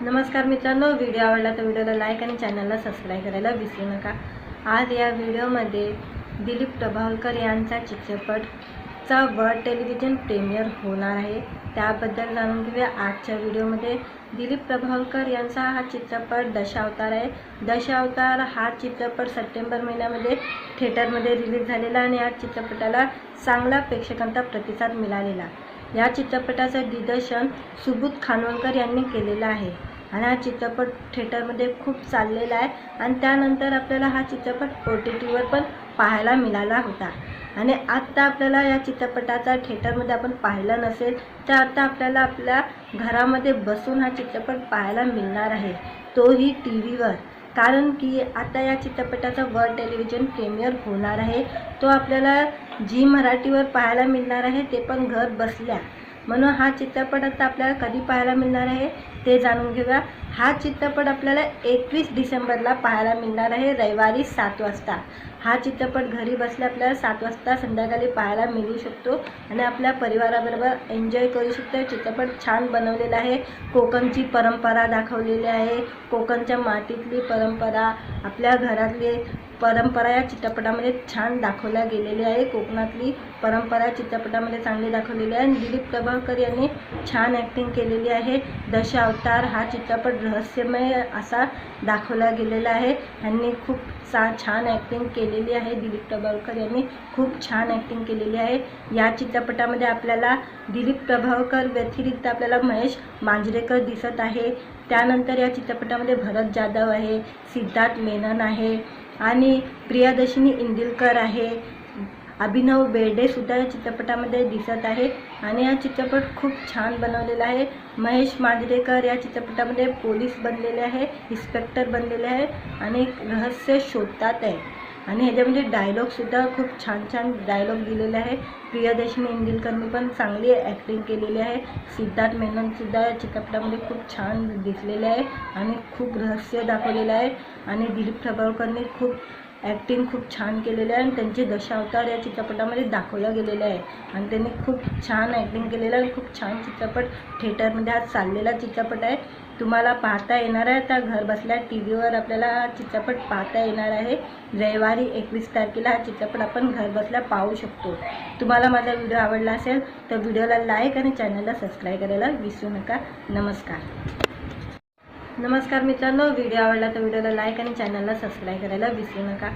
नमस्कार मित्रांनो व्हिडिओ आवडला तर व्हिडिओला लाईक आणि चॅनलला सबस्क्राईब करायला विसरू नका. आज या व्हिडिओमध्ये दिलीप प्रभावकर यांचा चित्रपटचा वर्ल्ड टेलिव्हिजन प्रीमियर होणार आहे. त्याबद्दल जाणून घेऊया. आजच्या व्हिडिओमध्ये दिलीप प्रभावकर यांचा हा चित्रपट दशावतार आहे. दशावतार हा चित्रपट सप्टेंबर महिन्यामध्ये थिएटरमध्ये रिलीज झालेला आणि या चित्रपटाला चांगला प्रेक्षकांचा प्रतिसाद मिळालेला. या चित्रपटाचं दिग्दर्शन सुबोध खानवलकर यांनी केलेलं आहे. आणि हा चित्रपट थिएटरमध्ये खूप चाललेला आहे. आणि त्यानंतर आपल्याला हा चित्रपट ओ टी टीवर पण पाहायला मिळाला होता. आणि आत्ता आपल्याला या चित्रपटाचा थिएटरमध्ये आपण पाहिला नसेल तर आता आपल्याला आपल्या घरामध्ये बसून हा चित्रपट पाहायला मिळणार आहे. तोही टी व्हीवर कारण की आता या चित्रपटाचा वर्ल्ड टेलिव्हिजन प्रीमियर होणार आहे. तो आपल्याला जी मराठीवर पाहायला मिळणार आहे ते पण घर बसल्या. म्हणून हा चित्रपट आता आपल्याला कधी पाहायला मिळणार आहे? ते जाणून घेऊया. हा चित्रपट आपल्याला एकवीस डिसेंबरला पाहायला मिळणार आहे रविवारी सात वाजता. हा चित्रपट घरी बसल्या आपल्याला सात वाजता संध्याकाळी पाहायला मिळू शकतो आणि आपल्या परिवाराबरोबर एन्जॉय करू शकतो चित्रपट छान बनवलेला आहे. कोकणची परंपरा दाखवलेली आहे. कोकणच्या मातीतली परंपरा आपल्या घरातले परंपरा या चित्रपटामध्ये छान दाखवल्या गेलेली आहे. कोकणातली परंपरा चित्रपटामध्ये चांगली दाखवलेली आहे. आणि दिलीप प्रभावकर यांनी छान ॲक्टिंग केलेली आहे. दशावतार हा चित्रपट रहस्यमय असा दाखवला गेलेला आहे. यांनी खूप सा छान ॲक्टिंग केलेली आहे. दिलीप प्रभावकर यांनी खूप छान ॲक्टिंग केलेली आहे. या चित्रपटामध्ये आपल्याला दिलीप प्रभावकर व्यतिरिक्त आपल्याला महेश मांजरेकर दिसत आहे. त्यानंतर या चित्रपटामध्ये भरत जाधव आहे. सिद्धार्थ मेनन आहे. आणि प्रियादर्शिनी इंदिलकर आहे. अभिनव बेर्डेसुद्धा या चित्रपटामध्ये दिसत आहे आणि हा चित्रपट खूप छान बनवलेला आहे. महेश मांजरेकर या चित्रपटामध्ये पोलीस बनलेले आहे इन्स्पेक्टर बनलेले आहे आणि रहस्य शोधतात आहे. आणि ह्याच्यामध्ये म्हणजे डायलॉगसुद्धा खूप छान छान डायलॉग दिलेले आहे. प्रियादर्शनी इंदिलकरनी पण चांगली ॲक्टिंग केलेली आहे. सिद्धार्थ मेननसुद्धा या चित्रपटामध्ये खूप छान दिसलेले आहे आणि खूप रहस्य दाखवलेलं आहे. आणि दिलीप प्रभावकरनी खूप ॲक्टिंग खूप छान केलेलं आहे आणि त्यांचे दशावतार या चित्रपटामध्ये दाखवलं गेलेलं आहे. आणि त्यांनी खूप छान ॲक्टिंग केलेलं आहे खूप छान चित्रपट थिएटरमध्ये हा चाललेला चित्रपट आहे. तुम्हाला पाहता येणार आहे. तर घर बसल्या टी व्हीवर आपल्याला हा चित्रपट पाहता येणार आहे. रविवारी एकवीस तारखेला हा चित्रपट आपण घर बसल्या पाहू शकतो. तुम्हाला माझा व्हिडिओ आवडला असेल तर व्हिडिओला लाईक आणि चॅनलला सबस्क्राईब करायला विसरू नका. नमस्कार. नमस्कार मित्रांनो व्हिडिओ आवडला तर व्हिडिओला लाईक आणि चॅनलला सबस्क्राईब करायला विसरू नका.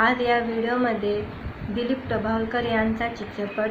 आज या व्हिडिओमध्ये दिलीप प्रभावकर यांचा चित्रपट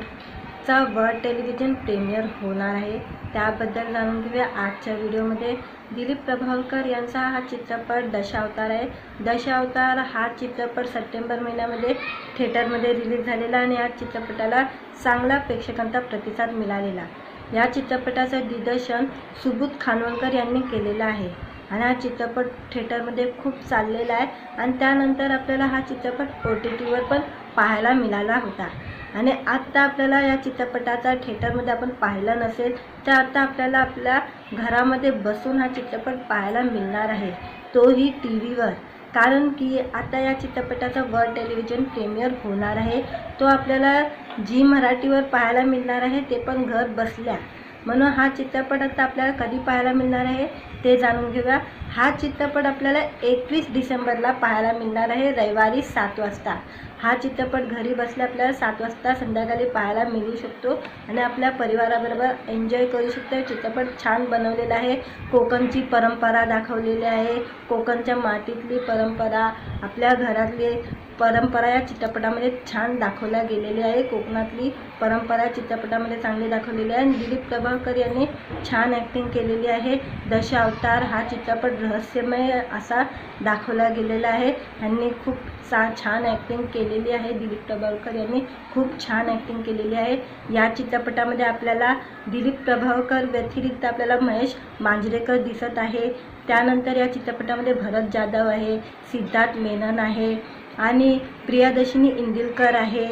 चा वर्ल्ड टेलिव्हिजन प्रीमियर होणार आहे. त्याबद्दल जाणून घेऊया आजच्या व्हिडिओमध्ये. दिलीप प्रभावकर यांचा हा चित्रपट दशावतार आहे. दशावतार हा चित्रपट सप्टेंबर महिन्यामध्ये थिएटरमध्ये रिलीज झालेला आणि या चित्रपटाला चांगला प्रेक्षकांचा प्रतिसाद मिळालेला. या चित्रपटाचं दिग्दर्शन सुबोध खानवलकर यांनी केलेलं आहे. आणि हा चित्रपट थिएटरमध्ये खूप चाललेला आहे. आणि त्यानंतर आपल्याला हा चित्रपट ओ टी टीवर पण पाहायला मिळाला होता. आणि आत्ता आपल्याला या चित्रपटाचा थिएटरमध्ये आपण पाहिला नसेल तर आता आपल्याला आपल्या घरामध्ये बसून हा चित्रपट पाहायला मिळणार आहे तोही टी व्हीवर कारण की आता या चित्रपटाचा वर्ल्ड टेलिव्हिजन प्रीमियर होणार आहे तो आपल्याला जी मराठीवर पाहायला मिळणार आहे ते पण घर बसल्या. म्हणून हा चित्रपट आता आपल्याला कधी पाहायला मिळणार आहे ते जाणून घेऊया. हा चित्रपट आपल्याला एकवीस डिसेंबरला पाहायला मिळणार आहे रविवारी सात वाजता. हा चित्रपट घरी बसल्या आपल्याला सात वाजता संध्याकाळी पाहायला मिळू शकतो आणि आपल्या परिवाराबरोबर एन्जॉय करू शकतो. चित्रपट छान बनवलेला आहे. कोकणची परंपरा दाखवलेली आहे. कोकणच्या मातीतली परंपरा आपल्या घरातले परंपरा या चित्रपटामध्ये छान दाखवल्या गेलेली आहे. कोकणातली परंपरा चित्रपटामध्ये चांगली दाखवलेली आहे. आणि दिलीप प्रभावकर यांनी छान ॲक्टिंग केलेली आहे. दशावतार हा चित्रपट रहस्यमय असा दाखवला गेलेला आहे. यांनी खूप सा छान ॲक्टिंग केलेली आहे. दिलीप प्रभावकर यांनी खूप छान ॲक्टिंग केलेली आहे. या चित्रपटामध्ये आपल्याला दिलीप प्रभावकर व्यतिरिक्त आपल्याला महेश मांजरेकर दिसत आहे. त्यानंतर या चित्रपटामध्ये भरत जाधव आहे. सिद्धार्थ मेनन आहे. आणि प्रियादर्शिनी इंदिलकर आहे.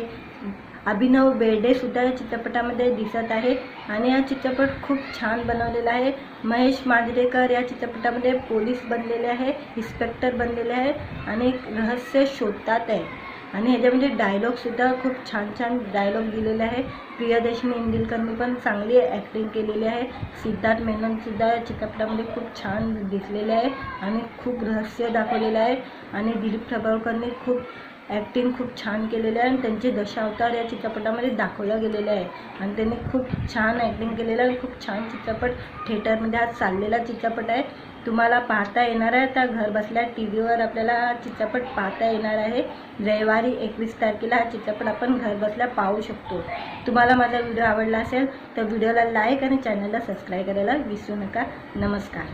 अभिनव बेर्डेसुद्धा या चित्रपटामध्ये दिसत आहे आणि हा चित्रपट खूप छान बनवलेला आहे. महेश मांजरेकर या चित्रपटामध्ये पोलीस बनलेले आहे इन्स्पेक्टर बनलेले आहे आणि रहस्य शोधतात आहे. आणि ह्याच्यामध्ये म्हणजे डायलॉगसुद्धा खूप छान छान डायलॉग दिलेले आहे. प्रियदर्शनी इंदिलकरनी पण चांगली ॲक्टिंग केलेली आहे. सिद्धार्थ मेननसुद्धा या चित्रपटामध्ये खूप छान दिसलेले आहे आणि खूप रहस्य दाखवलेलं आहे. आणि दिलीप प्रभावकरनी खूप ॲक्टिंग खूप छान केलेलं आहे आणि त्यांचे दशावतार या चित्रपटामध्ये दाखवलं गेलेलं आहे आणि त्यांनी खूप छान ॲक्टिंग केलेलं आहे आणि खूप छान चित्रपट थिएटरमध्ये आज चाललेला चित्रपट आहे. तुम्हाला पाहता येणार आहे. तर घर बसल्या टी व्हीवर आपल्याला हा चित्रपट पाहता येणार आहे. रविवारी एकवीस तारखेला हा चित्रपट आपण घर बसल्या पाहू शकतो. तुम्हाला माझा व्हिडिओ आवडला असेल तर व्हिडिओला लाईक आणि चॅनलला सबस्क्राईब करायला विसरू नका. नमस्कार.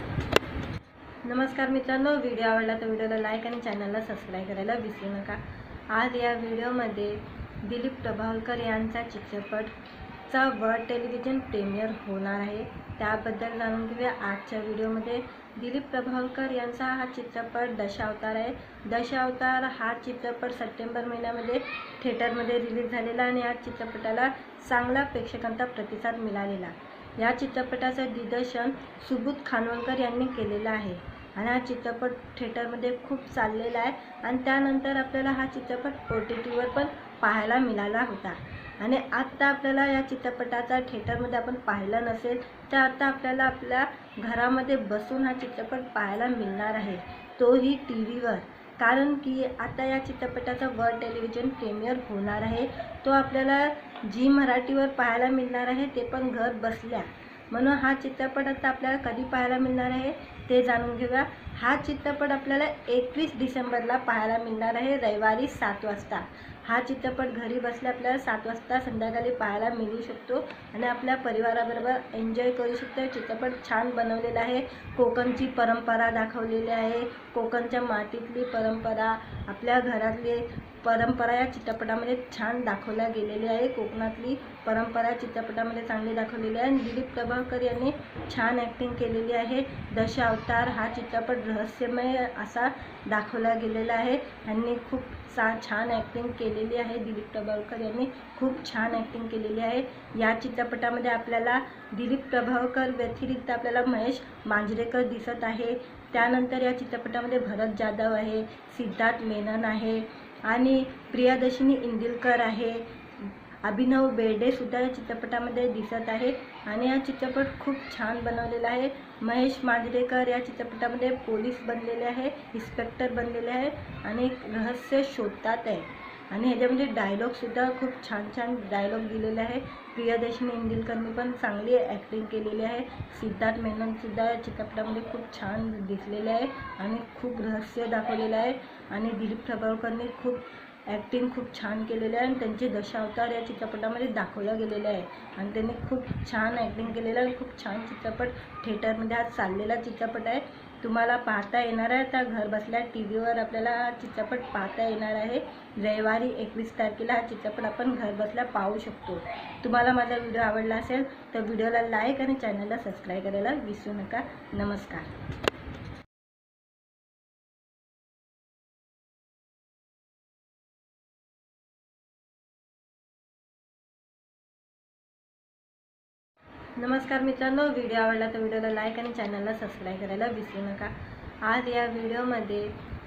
नमस्कार मित्रांनो. व्हिडिओ आवडला तर व्हिडिओला लाईक आणि चॅनलला सबस्क्राईब करायला विसरू नका. आज या व्हिडिओमध्ये दिलीप प्रभावकर यांचा चित्रपटचा वर्ल्ड टेलिव्हिजन प्रीमियर होणार आहे. त्याबद्दल जाणून घेऊया. आजच्या व्हिडिओमध्ये दिलीप प्रभावकर यांचा हा चित्रपट दशावतार आहे. दशावतार हा चित्रपट सप्टेंबर महिन्यामध्ये थिएटरमध्ये रिलीज झालेला आणि या चित्रपटाला चांगला प्रेक्षकांचा प्रतिसाद मिळालेला. या चित्रपटाचं दिग्दर्शन सुबूत खानवलकर यांनी केलेलं आहे. आणि हा चित्रपट थिएटरमध्ये खूप चाललेला आहे. आणि त्यानंतर आपल्याला हा चित्रपट ओ टी टीवर पण पाहायला मिळाला होता. आणि आत्ता आपल्याला या चित्रपटाचा थिएटरमध्ये आपण पाहिला नसेल तर आता आपल्याला आपल्या घरामध्ये बसून हा चित्रपट पाहायला मिळणार आहे. तोही टी व्हीवर. कारण की आता या चित्रपटाचा वर्ल्ड टेलिव्हिजन प्रीमियर होणार आहे. तो आपल्याला जी मराठीवर पाहायला मिळणार आहे ते पण घर बसल्या. म्हणून हा चित्रपट आता आपल्याला कधी पाहायला मिळणार आहे? ते जाणून घेऊया. हा चित्रपट आपल्याला एकवीस डिसेंबरला पाहायला मिळणार आहे रविवारी सात वाजता. हा चित्रपट घरी बसल्या आपल्याला सात वाजता संध्याकाळी पाहायला मिळू शकतो आणि आपल्या परिवाराबरोबर एन्जॉय करू शकतो. चित्रपट छान बनवलेला आहे. कोकणची परंपरा दाखवलेली आहे. कोकणच्या मातीतली परंपरा आपल्या घरातले परंपरा या चित्रपटामध्ये छान दाखवल्या गेलेली आहे. कोकणातली परंपरा चित्रपटामध्ये चांगली दाखवलेली आहे. आणि दिलीप प्रभावकर यांनी छान ॲक्टिंग केलेली आहे. दशावतार हा चित्रपट रहस्यमय असा दाखवला गेलेला आहे. यांनी खूप सा छान ॲक्टिंग केलेली आहे. दिलीप प्रभावकर यांनी खूप छान ॲक्टिंग केलेली आहे. या चित्रपटामध्ये आपल्याला दिलीप प्रभावकर व्यतिरिक्त आपल्याला महेश मांजरेकर दिसत आहे. त्यानंतर या चित्रपटामध्ये भरत जाधव आहे. सिद्धार्थ मेनन आहे. आणि प्रियादर्शिनी इंदिलकर आहे. अभिनव बेर्डेसुद्धा या चित्रपटामध्ये दिसत आहे आणि हा चित्रपट खूप छान बनवलेला आहे. महेश मांजरेकर या चित्रपटामध्ये पोलीस बनलेले आहे इन्स्पेक्टर बनलेले आहे आणि रहस्य शोधतात आहे. आणि ह्याच्यामध्ये डायलॉगसुद्धा खूप छान छान डायलॉग दिलेले आहे. प्रियादर्शनी इंदिलकरनी पण चांगली ॲक्टिंग केलेली आहे. सिद्धार्थ मेननसुद्धा या चित्रपटामध्ये खूप छान दिसलेले आहे आणि खूप रहस्य दाखवलेलं आहे. आणि दिलीप प्रभावकरनी खूप ॲक्टिंग खूप छान केलेलं आहे आणि त्यांचे दशावतार या चित्रपटामध्ये दाखवला गेलेला आहे. आणि त्यांनी खूप छान ॲक्टिंग केलेलं आहे आणि खूप छान चित्रपट थिएटरमध्ये आज चाललेला चित्रपट आहे. तुम्हाला पाहता येणार आहे. तर घर बसल्या टी व्हीवर आपल्याला हा चित्रपट पाहता येणार आहे. रविवारी एकवीस तारखेला हा चित्रपट आपण घर बसल्या पाहू शकतो. तुम्हाला माझा व्हिडिओ आवडला असेल तर व्हिडिओला लाईक आणि चॅनलला सबस्क्राईब करायला विसरू नका. नमस्कार. नमस्कार मित्रांनो व्हिडिओ आवडला तर व्हिडिओला लाईक आणि चॅनलला सबस्क्राईब करायला विसरू नका. आज या व्हिडिओमध्ये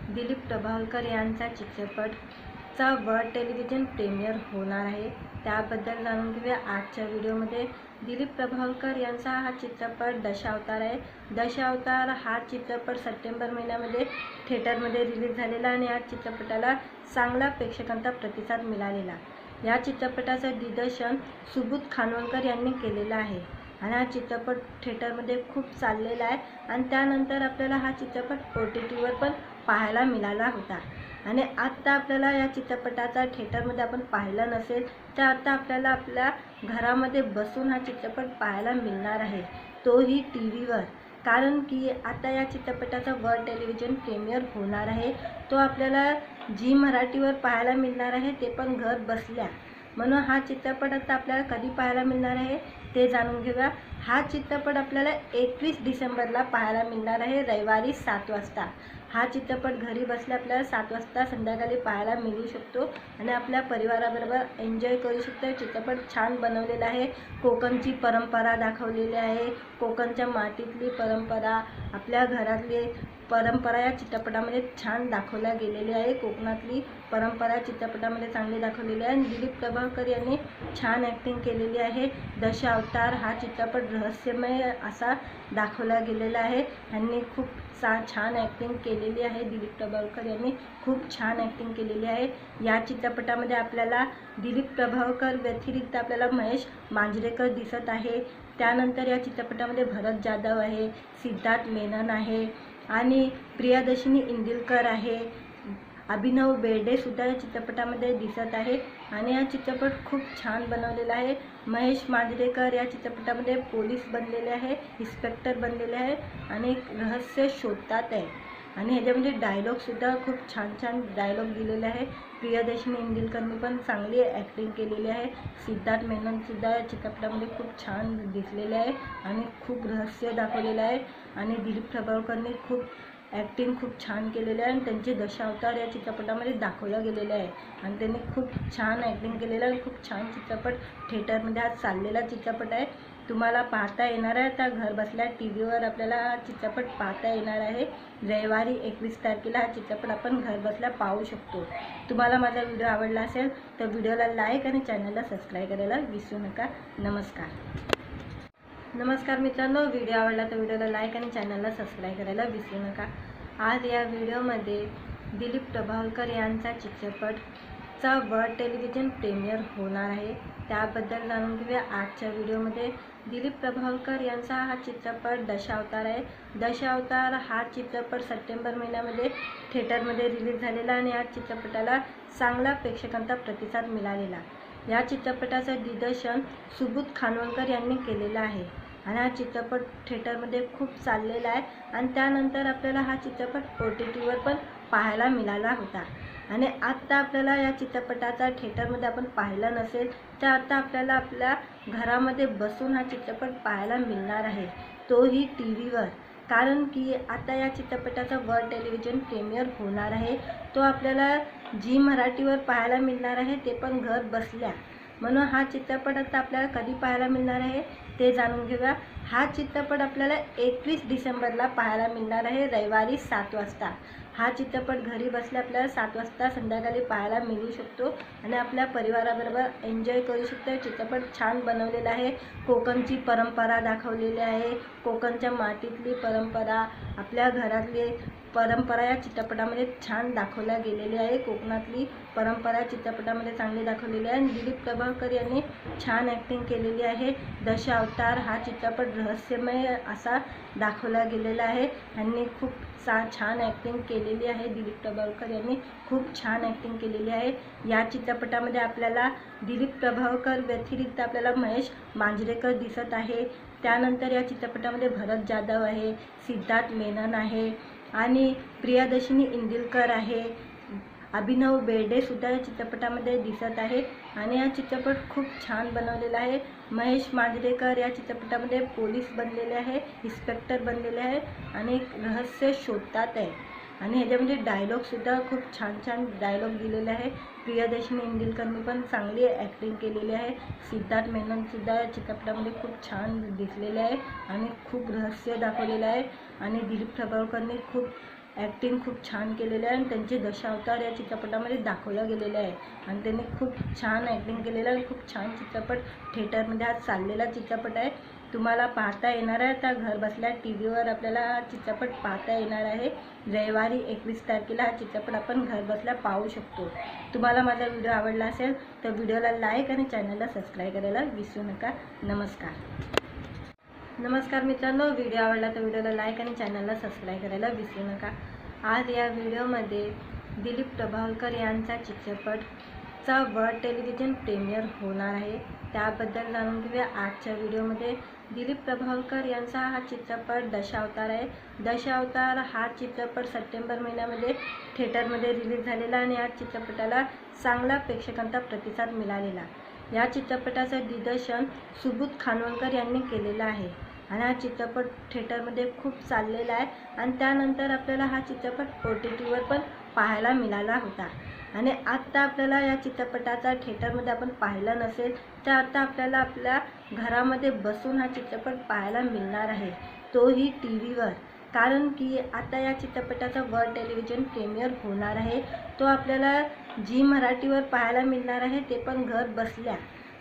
दिलीप प्रभावकर यांचा चित्रपटचा वर्ल्ड टेलिव्हिजन प्रीमियर होणार आहे. त्याबद्दल जाणून घेऊया. आजच्या व्हिडिओमध्ये दिलीप प्रभावकर यांचा हा चित्रपट दशावतार आहे. दशावतार हा चित्रपट सप्टेंबर महिन्यामध्ये थिएटरमध्ये रिलीज झालेला आणि या चित्रपटाला चांगला प्रेक्षकांचा प्रतिसाद मिळालेला. या चित्रपटाचं दिग्दर्शन सुबोध खानवलकर यांनी केलेलं आहे. आणि हा चित्रपट थिएटरमध्ये खूप चाललेला आहे. आणि त्यानंतर आपल्याला हा चित्रपट ओ टी टीवर पण पाहायला मिळाला होता. आणि आत्ता आपल्याला या चित्रपटाचा थिएटरमध्ये आपण पाहिला नसेल तर आता आपल्याला आपल्या घरामध्ये बसून हा चित्रपट पाहायला मिळणार आहे. तोही टी व्हीवर कारण की आता या चित्रपटाचा वर्ल्ड टेलिव्हिजन प्रीमियर होणार आहे. तो आपल्याला जी मराठीवर पाहायला मिळणार आहे ते पण घर बसल्या. म्हणून हा चित्रपट आता आपल्याला कधी पाहायला मिळणार आहे ते जाणून घेऊया. हा चित्रपट आपल्याला एकवीस डिसेंबरला पाहायला मिळणार आहे रविवारी सात वाजता. हा चित्रपट घरी बसल्या आपल्याला सात वाजता संध्याकाळी पाहायला मिळू शकतो आणि आपल्या परिवाराबरोबर एन्जॉय करू शकतो. चित्रपट छान बनवलेला आहे. कोकणची परंपरा दाखवलेली आहे. कोकणच्या मातीतली परंपरा आपल्या घरातले परंपरा या चित्रपटामध्ये छान दाखवल्या गेलेली आहे. कोकणातली परंपरा चित्रपटामध्ये चांगली दाखवलेली आहे. आणि दिलीप प्रभावकर यांनी छान ॲक्टिंग केलेली आहे. दशावतार हा चित्रपट रहस्यमय असा दाखवला गेलेला आहे. यांनी खूप सा छान ॲक्टिंग केलेली आहे. दिलीप प्रभावकर यांनी खूप छान ॲक्टिंग केलेली आहे. या चित्रपटामध्ये आपल्याला दिलीप प्रभावकर व्यतिरिक्त आपल्याला महेश मांजरेकर दिसत आहे. त्यानंतर या चित्रपटामध्ये भरत जाधव आहे. सिद्धार्थ मेनन आहे. आणि प्रियादर्शिनी इंदिलकर आहे. अभिनव बेर्डेसुद्धा या चित्रपटामध्ये दिसत आहे. आणि हा चित्रपट खूप छान बनवलेला आहे. महेश मांजरेकर या चित्रपटामध्ये पोलीस बनलेले आहे इन्स्पेक्टर बनलेले आहे आणि रहस्य शोधतात आहे. आणि ह्याच्यामध्ये डायलॉगसुद्धा खूप छान छान डायलॉग दिलेले आहे. प्रियादर्शनी इंदिलकरनी पण चांगली ॲक्टिंग केलेली आहे. सिद्धार्थ मेननसुद्धा या चित्रपटामध्ये खूप छान दिसलेले आहे आणि खूप रहस्य दाखवलेलं आहे. आणि दिलीप प्रभावकरनी खूप ॲक्टिंग खूप छान केलेलं आहे आणि त्यांचे दशावतार या चित्रपटामध्ये दाखवलं गेलेलं आहे आणि त्यांनी खूप छान ॲक्टिंग केलेलं आहे खूप छान चित्रपट थिएटरमध्ये आज चाललेला चित्रपट आहे. तुम्हाला पाहता येणार आहे. आता घर बसल्या टी व्हीवर आपल्याला हा चित्रपट पाहता येणार आहे. रविवारी एकवीस तारखेला हा चित्रपट आपण घर बसल्या पाहू शकतो. तुम्हाला माझा व्हिडिओ आवडला असेल तर व्हिडिओला लाईक आणि चॅनलला सबस्क्राईब करायला विसरू नका. नमस्कार. नमस्कार मित्रांनो व्हिडिओ आवडला तर व्हिडिओला लाईक आणि चॅनलला सबस्क्राईब करायला विसरू नका. आज या व्हिडिओमध्ये दिलीप प्रभावकर यांचा चित्रपटचा वर्ल्ड टेलिव्हिजन प्रीमियर होणार आहे. त्याबद्दल जाणून घेऊया. आजच्या व्हिडिओमध्ये दिलीप प्रभावकर यांचा हा चित्रपट दशावतार आहे. दशावतार हा चित्रपट सप्टेंबर महिन्यामध्ये थिएटरमध्ये रिलीज झालेला आणि या चित्रपटाला चांगला प्रेक्षकांचा प्रतिसाद मिळालेला. या चित्रपटाचं दिग्दर्शन सुबुत खानवलकर यांनी केलेलं आहे. आणि हा चित्रपट थिएटरमध्ये खूप चाललेला आहे आणि त्यानंतर आपल्याला हा चित्रपट ओ टी टीवर पण पाहायला मिळाला होता. आणि आत्ता आपल्याला या चित्रपटाचा थिएटरमध्ये आपण पाहिला नसेल तर आत्ता आपल्याला आपल्या घरामध्ये बसून हा चित्रपट पाहायला मिळणार आहे. तोही टी व्हीवर कारण की आता या चित्रपटाचा वर्ल्ड टेलिव्हिजन प्रीमियर होणार आहे. तो आपल्याला झी मराठीवर पाहायला मिळणार आहे ते पण घर बसल्या. म्हणून हा चित्रपट आता आपल्याला कधी पाहायला मिळणार आहे ते जाणून घेऊया. हा चित्रपट आपल्याला एकवीस डिसेंबरला पाहायला मिळणार आहे रविवारी सात वाजता. हा चित्रपट घरी बसल्या आपल्याला सात वाजता संध्याकाळी पाहायला मिळू शकतो आणि आपल्या परिवाराबरोबर एन्जॉय करू शकतो. चित्रपट छान बनवलेला आहे. कोकणची परंपरा दाखवलेली आहे. कोकणच्या मातीतली परंपरा आपल्या घरातले परंपरा या चित्रपटामध्ये छान दाखवल्या गेलेली आहे. कोकणातली परंपरा चित्रपटामध्ये चांगली दाखवलेली आहे. आणि दिलीप प्रभावकर यांनी छान ॲक्टिंग केलेली आहे. दशावतार हा चित्रपट रहस्यमय असा दाखवला गेलेला आहे. यांनी खूप सा छान ॲक्टिंग केलेली आहे. दिलीप प्रभावकर यांनी खूप छान ॲक्टिंग केलेली आहे. या चित्रपटामध्ये आपल्याला दिलीप प्रभावकर व्यतिरिक्त आपल्याला महेश मांजरेकर दिसत आहे. त्यानंतर या चित्रपटामध्ये भरत जाधव आहे. सिद्धार्थ मेनन आहे. आणि प्रियादर्शिनी इंदिलकर आहे. अभिनव बेर्डेसुद्धा या चित्रपटामध्ये दिसत आहे आणि हा चित्रपट खूप छान बनवलेला आहे. महेश मांजरेकर या चित्रपटामध्ये पोलीस बनलेले आहे इन्स्पेक्टर बनलेले आहे आणि रहस्य शोधतात आहे. आणि ह्याच्यामध्ये म्हणजे डायलॉगसुद्धा खूप छान छान डायलॉग दिलेले आहे. प्रियदर्शनी इंदिलकरनी पण चांगली ॲक्टिंग केलेली आहे. सिद्धार्थ मेननसुद्धा या चित्रपटामध्ये खूप छान दिसलेले आहे आणि खूप रहस्य दाखवलेलं आहे. आणि दिलीप प्रभावकरनी खूप ॲक्टिंग खूप छान केलेलं आहे आणि त्यांचे दशावतार या चित्रपटामध्ये दाखवला गेलेला आहे आणि त्यांनी खूप छान ॲक्टिंग केलेलं आहे खूप छान चित्रपट थिएटरमध्ये आज चाललेला चित्रपट आहे. तुम्हाला पाहता येणार आहे. तर घर बसल्या टी व्हीवर आपल्याला हा चित्रपट पाहता येणार आहे. रविवारी एकवीस तारखेला हा चित्रपट आपण घर बसल्या पाहू शकतो. तुम्हाला माझा व्हिडिओ आवडला असेल तर व्हिडिओला लाईक आणि चॅनलला सबस्क्राईब करायला विसरू नका. नमस्कार. नमस्कार मित्रांनो व्हिडिओ आवडला तर व्हिडिओला लाईक आणि चॅनलला सबस्क्राईब करायला विसरू नका. आज या व्हिडिओमध्ये दिलीप प्रभावकर यांचा चित्रपटचा वर्ल्ड टेलिव्हिजन प्रीमियर होणार आहे. त्याबद्दल जाणून घेऊया. आजच्या व्हिडिओमध्ये दिलीप प्रभावकर यांचा हा चित्रपट दशावतार आहे. दशावतार हा चित्रपट सप्टेंबर महिन्यामध्ये थिएटरमध्ये रिलीज झालेला आणि या चित्रपटाला चांगला प्रेक्षकांचा प्रतिसाद मिळालेला. या चित्रपटाचं दिग्दर्शन सुबुत खानवलकर यांनी केलेलं आहे. आणि हा चित्रपट थिएटरमध्ये खूप चाललेला आहे. आणि त्यानंतर आपल्याला हा चित्रपट ओ टी टीवर पण पाहायला मिळाला होता. आणि आत्ता आपल्याला या चित्रपटाचा थिएटरमध्ये आपण पाहिला नसेल तर आता आपल्याला आपल्या घरामध्ये बसून हा चित्रपट पाहायला मिळणार आहे. तोही टी व्हीवर कारण की आता या चित्रपटाचा वर्ल्ड टेलिव्हिजन प्रीमियर होणार आहे. तो आपल्याला जी मराठीवर पाहायला मिळणार आहे ते पण घर बसल्या.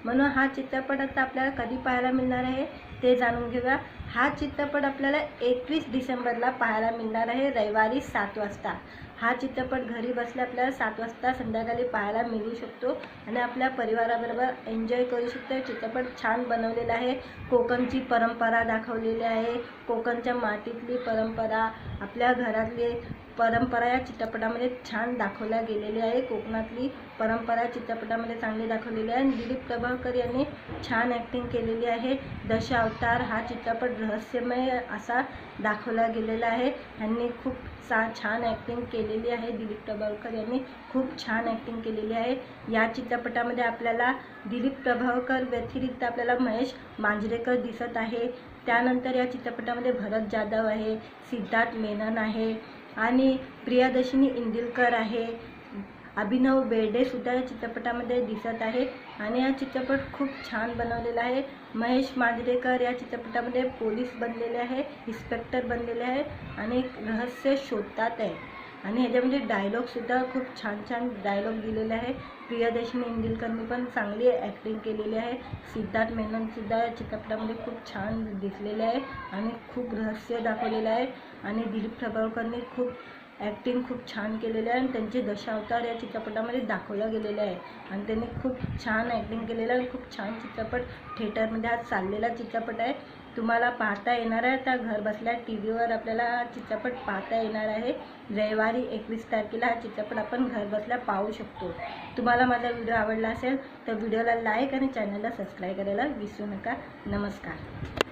म्हणून हा चित्रपट आता आपल्याला कधी पाहायला मिळणार आहे ते जाणून घेऊया. हा चित्रपट आपल्याला एकवीस डिसेंबरला पाहायला मिळणार आहे रविवारी सात वाजता. हा चित्रपट घरी बसल्या आपल्याला सात वाजता संध्याकाळी पाहायला मिळू शकतो आणि आपल्या परिवाराबरोबर एन्जॉय करू शकतो. चित्रपट छान बनवलेला आहे. कोकणची परंपरा दाखवलेली आहे. कोकणच्या मातीतली परंपरा आपल्या घरातले परंपरा या चित्रपटामध्ये छान दाखवल्या गेलेली आहे. कोकणातली परंपरा चित्रपटामध्ये चांगली दाखवलेली आहे. आणि दिलीप प्रभावकर यांनी छान ॲक्टिंग केलेली आहे. दशावतार हा चित्रपट रहस्यमय असा दाखवला गेलेला आहे. यांनी खूप सा छान ॲक्टिंग केलेली आहे. दिलीप प्रभावकर यांनी खूप छान ॲक्टिंग केलेली आहे. या चित्रपटामध्ये आपल्याला दिलीप प्रभावकर व्यतिरिक्त आपल्याला महेश मांजरेकर दिसत आहे. त्यानंतर या चित्रपटामध्ये भरत जाधव आहे. सिद्धार्थ मेनन आहे. आणि प्रियादर्शिनी इंदिलकर आहे. अभिनव बेर्डेसुद्धा या चित्रपटामध्ये दिसत आहे आणि हा चित्रपट खूप छान बनवलेला आहे. महेश मांजरेकर या चित्रपटामध्ये पोलीस बनलेले आहे इन्स्पेक्टर बनलेले आहे आणि एक रहस्य शोधतात आहे. आणि ह्याच्यामध्ये डायलॉगसुद्धा खूप छान छान डायलॉग दिलेले आहे. प्रियादर्शनी इंदिलकरनी पण चांगली ॲक्टिंग केलेली आहे. सिद्धार्थ मेननसुद्धा या चित्रपटामध्ये खूप छान दिसलेले आहे आणि खूप रहस्य दाखवलेलं आहे. आणि दिलीप प्रभावकरनी खूप ॲक्टिंग खूप छान केलेलं आहे आणि त्यांचे दशावतार या चित्रपटामध्ये दाखवलं गेलेलं आहे आणि त्यांनी खूप छान ॲक्टिंग केलेलं आहे खूप छान चित्रपट थिएटरमध्ये हा चाललेला चित्रपट आहे. तुम्हाला पाहता येणार आहे. तर घर बसल्या टी व्हीवर आपल्याला हा चित्रपट पाहता येणार आहे. रविवारी एकवीस तारखेला हा चित्रपट आपण घर बसल्या पाहू शकतो. तुम्हाला माझा व्हिडिओ आवडला असेल तर व्हिडिओला लाईक आणि चॅनलला सबस्क्राईब करायला विसरू नका. नमस्कार.